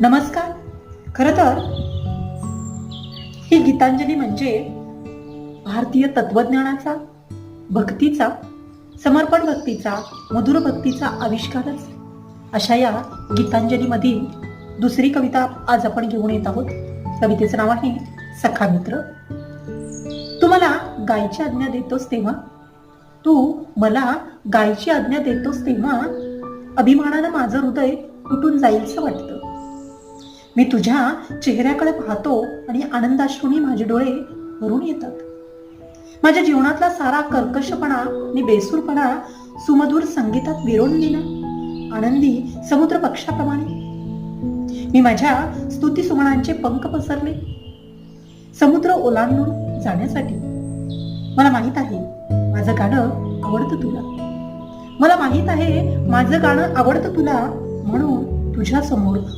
नमस्कार. खर तर ही गीतांजली म्हणजे भारतीय तत्वज्ञानाचा भक्तीचा समर्पण भक्तीचा मधुर भक्तीचा आविष्कारच. अशा या गीतांजलीमधील दुसरी कविता आज आपण घेऊन येत आहोत. कवितेचं नाव आहे सखा मित्र तू मला गायची आज्ञा देतोस तेव्हा तू मला गायची आज्ञा देतोस तेव्हा अभिमानानं माझं हृदय तुटून जाईलचं वाटतं. मी तुझ्या चेहऱ्याकडे पाहतो आणि आनंदाश्रूनी माझे डोळे भरून येतात. माझ्या जीवनातला सारा कर्कशपणा आणि बेसूरपणा सुमधुर संगीतात विरून गेला. आनंदी समुद्र पक्षाप्रमाणे. मी माझ्या स्तुती सुमनांचे पंख पसरले. समुद्र ओलांडून जाण्यासाठी. मला माहीत आहे माझं गाणं आवडतं तुला. मला माहीत आहे माझं गाणं आवडतं तुला म्हणून तुझ्या समोर